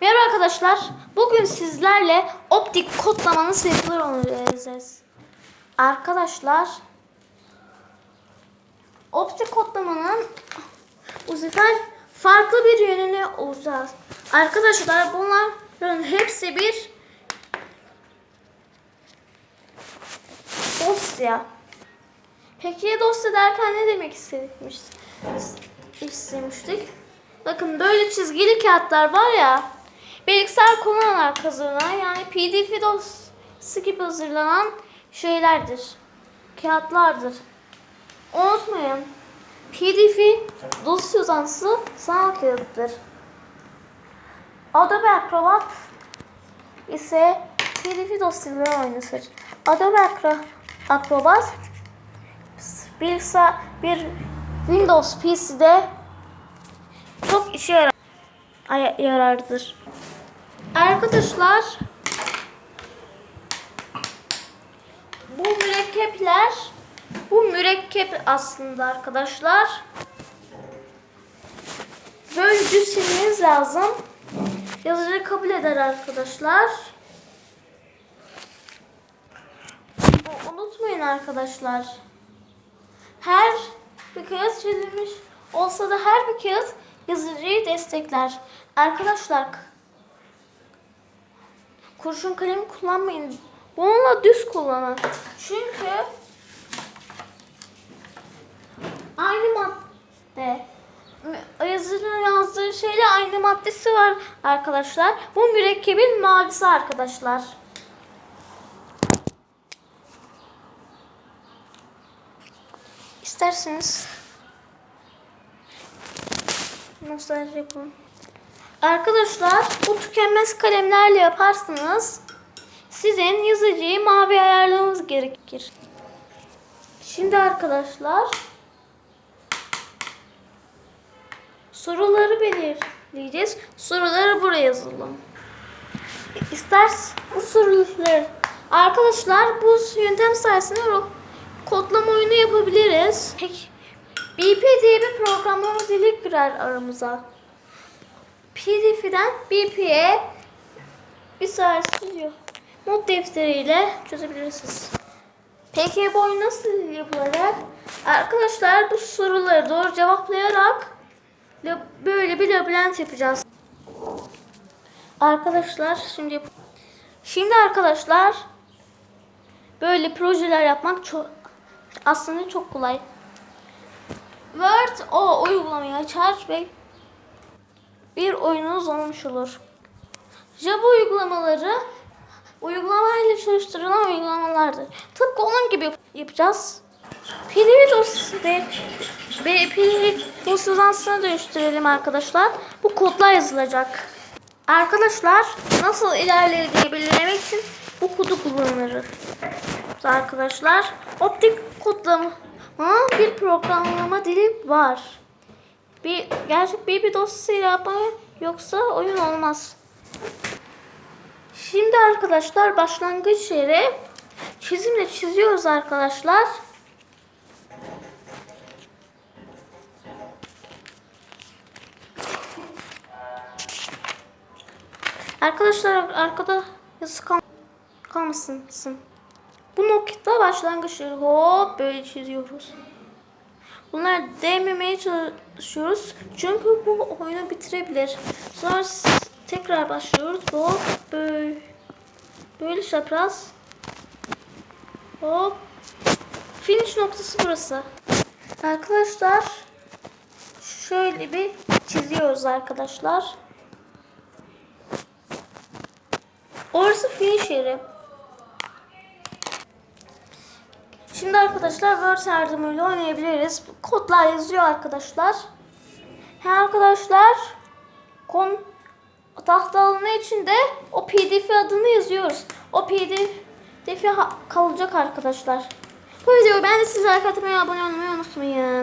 Merhaba arkadaşlar. Bugün sizlerle optik kodlama nasıl yapılır onu öğreneceğiz. Arkadaşlar optik kodlamanın bu sefer farklı bir yönünü olacağız. Arkadaşlar bunların hepsi bir dosya. Peki dosya derken ne demek istemiş, istemiştik? Bakın böyle çizgili kağıtlar var ya. Bilgisayar kullanan kazanılan yani pdf dosyası gibi hazırlanan şeylerdir. Kağıtlardır. Unutmayın. pdf dosya uzantısı sanal kağıttır. Adobe Acrobat ise pdf dosyaları oynatır. Adobe Acro- Acrobat bilgisayar bir Windows PC'de çok işe yarar yarardır. Arkadaşlar bu mürekkepler bu mürekkep aslında arkadaşlar böyle düz silmeniz lazım. Yazıcı kabul eder arkadaşlar. Unutmayın arkadaşlar. Her bir kağıt çizilmiş olsa da her bir kağıt yazıcıyı destekler. Arkadaşlar kurşun kalemi kullanmayın. Bununla düz kullanın. Çünkü aynı madde yazıcının yazdığı şeyle aynı maddesi var arkadaşlar. Bu mürekkebin mavisi arkadaşlar. İsterseniz nasıl yapalım? Arkadaşlar bu tükenmez kalemlerle yaparsanız sizin yazıcıyı mavi ayarlamanız gerekir. Şimdi arkadaşlar soruları belirleyeceğiz. Soruları buraya yazalım. İster bu soruları arkadaşlar bu yöntem sayesinde kodlama oyunu yapabiliriz. BP diye bir programlama dili girer aramıza. PDF'den BP'ye bir sayı stüdyo not defteriyle çözebilirsiniz. Peki bu oyun nasıl yapılacak? Arkadaşlar bu soruları doğru cevaplayarak böyle bir labirent yapacağız. Arkadaşlar şimdi Şimdi arkadaşlar böyle projeler yapmak çok aslında çok kolay. Word o uygulamayı açar ve bir oyununuz olmuş olur. Java uygulamaları uygulamayla çalıştırılan uygulamalardır. Tıpkı onun gibi yap- yapacağız. PDF dosyası ve PDF dosyasına dönüştürelim arkadaşlar. Bu kodlar yazılacak. Arkadaşlar nasıl ilerlediğini belirlemek için bu kodu kullanırız. Arkadaşlar optik kodlama bir programlama dili var. Bir gerçek bir bir dosyayla yapmaya yoksa oyun olmaz. Şimdi arkadaşlar başlangıç yeri çizimle çiziyoruz arkadaşlar. Arkadaşlar arkada yazı kal kalmasın. Bu nokta başlangıç yeri. Hop böyle çiziyoruz. Bunlar değmemeye çalışıyoruz. Çünkü bu oyunu bitirebilir. Sonra tekrar başlıyoruz. Hop böyle. Böyle çapraz. Hop. Finish noktası burası. Arkadaşlar şöyle bir çiziyoruz arkadaşlar. Orası finish yeri. Şimdi arkadaşlar Word yardımıyla oynayabiliriz. Kodlar yazıyor arkadaşlar. He arkadaşlar kon tahta alanı içinde o pdf adını yazıyoruz. O pdf kalacak arkadaşlar. Bu videoyu ben de size like atmayı, abone olmayı unutmayın.